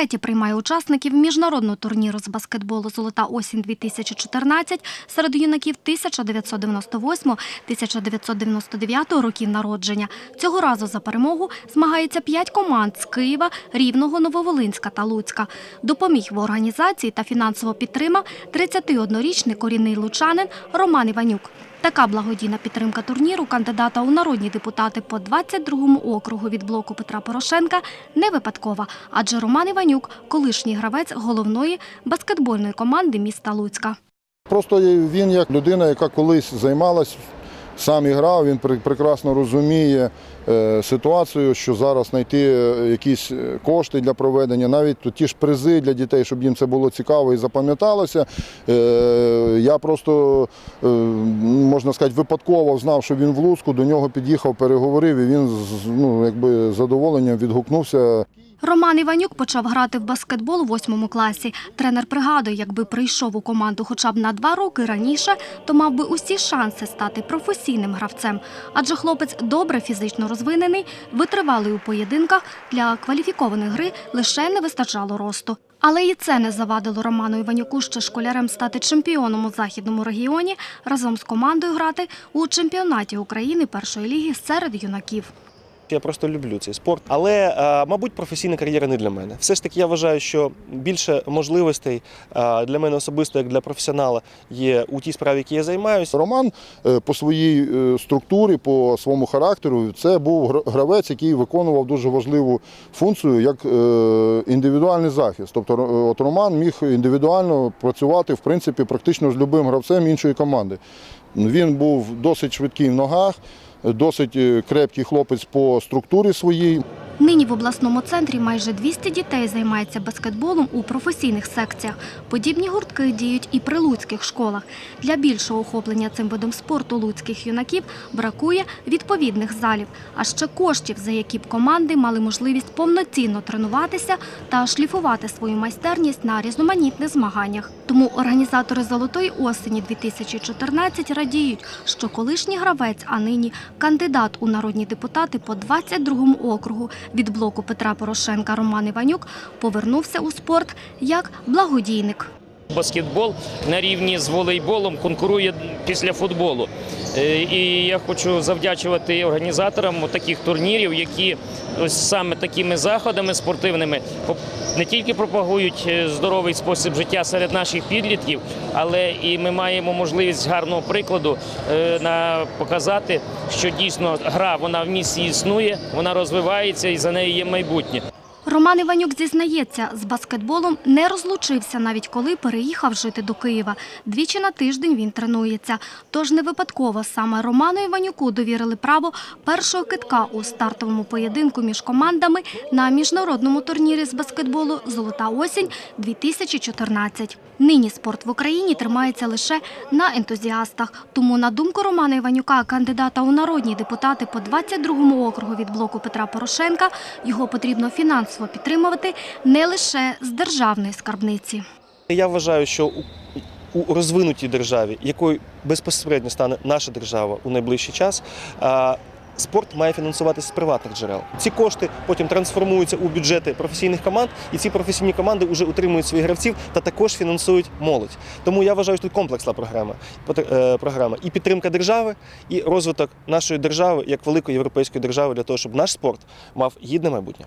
Втретє приймає учасників міжнародного турніру з баскетболу Золота осінь 2014 серед юнаків 1998-1999 років народження. Цього разу за перемогу змагається п'ять команд з Києва, Рівного, Нововолинська та Луцька. Допоміг в організації та фінансово підтримав 31-річний корінний лучанин Роман Іванюк. Така благодійна підтримка турніру кандидата у народні депутати по 22-му округу від блоку Петра Порошенка не випадкова, адже Роман Іванюк – колишній гравець головної баскетбольної команди міста Луцька. Просто він як людина, яка колись займалась, сам і грав, він пр- прекрасно розуміє е, ситуацію, що зараз знайти е, якісь е, кошти для проведення, навіть ті ж призи для дітей, щоб їм це було цікаво і запам'яталося. Я просто, можна сказати, випадково знав, що він в Луцьку, до нього під'їхав, переговорив, і він з ну, якби, задоволенням відгукнувся. Роман Іванюк почав грати в баскетбол у восьмому класі. Тренер пригадує, якби прийшов у команду хоча б на два роки раніше, то мав би усі шанси стати професійним гравцем. Адже хлопець добре фізично розвинений, витривалий у поєдинках, для кваліфікованої гри лише не вистачало росту. Але і це не завадило Роману Іванюку ще школярем стати чемпіоном у західному регіоні, разом з командою грати у чемпіонаті України першої ліги серед юнаків. Я просто люблю цей спорт, але е, мабуть, професійна кар'єра не для мене. Все ж таки, я вважаю, що більше можливостей е, для мене особисто, як для професіонала, є у тій справі, якій я займаюся. Роман е, по своїй структурі, по своєму характеру, це був гравець, який виконував дуже важливу функцію як індивідуальний захист. Тобто от Роман міг індивідуально працювати в принципі практично з любим гравцем іншої команди. Він був досить швидкий в ногах, досить е, крепкий хлопець по структурі своїй. Нині в обласному центрі майже 200 дітей займається баскетболом у професійних секціях. Подібні гуртки діють і при луцьких школах. Для більшого охоплення цим видом спорту луцьких юнаків бракує відповідних залів, а ще коштів, за які б команди мали можливість повноцінно тренуватися та шліфувати свою майстерність на різноманітних змаганнях. Тому організатори Золотої осені 2014 радіють, що колишній гравець, а нині кандидат у народні депутати по 22-му округу від блоку Петра Порошенка Роман Іванюк повернувся у спорт як благодійник. Баскетбол на рівні з волейболом конкурує після футболу. Е, І я хочу завдячувати організаторам таких турнірів, які ось саме такими заходами спортивними не тільки пропагують е, здоровий спосіб життя серед наших підлітків, але і ми маємо можливість гарного прикладу е, на показати, що дійсно гра вона в місті існує, вона розвивається і за нею є майбутнє. Роман Іванюк зізнається, з баскетболом не розлучився навіть коли переїхав жити до Києва. Двічі на тиждень він тренується. Тож не випадково саме Роману Іванюку довірили право першого китка у стартовому поєдинку між командами на міжнародному турнірі з баскетболу Золота осінь 2014. Нині спорт в Україні тримається лише на ентузіастах. Тому, на думку Романа Іванюка, кандидата у народні депутати по 22-му округу від блоку Петра Порошенка, його потрібно фінансово підтримувати не лише з державної скарбниці. Я вважаю, що у, розвинутій державі, якою безпосередньо стане наша держава у найближчий час. Спорт має фінансуватися з приватних джерел. Ці кошти потім трансформуються у бюджети професійних команд, і ці професійні команди вже утримують своїх гравців та також фінансують молодь. Тому я вважаю, що тут комплексна програма. Е, програма і підтримка держави, і розвиток нашої держави як великої європейської держави для того, щоб наш спорт мав гідне майбутнє.